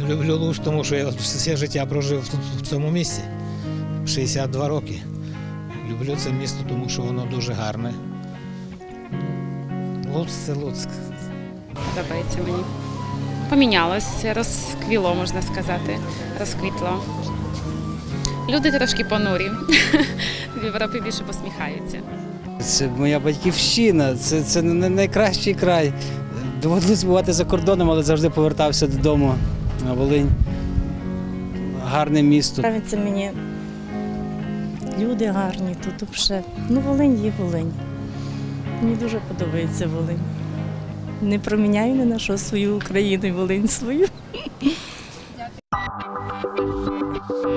Люблю Луч, тому що я все життя прожив в цьому місці. 62 роки. Люблю це місто, тому що воно дуже гарне. Луцьк це Луцьк. подобається мені. Помінялось, розквіло, можна сказати, розквітло. Люди трошки понурі. В Європі більше посміхаються. Це моя батьківщина, це, це не найкращий край. Доводилось бувати за кордоном, але завжди повертався додому на Волинь. Гарне місто. Нравиться мені. Люди гарні, тут взагалі. Ну, Волинь є Волинь. Мені дуже подобається Волинь. Не проміняю на що свою Україну і Волинь свою. Thank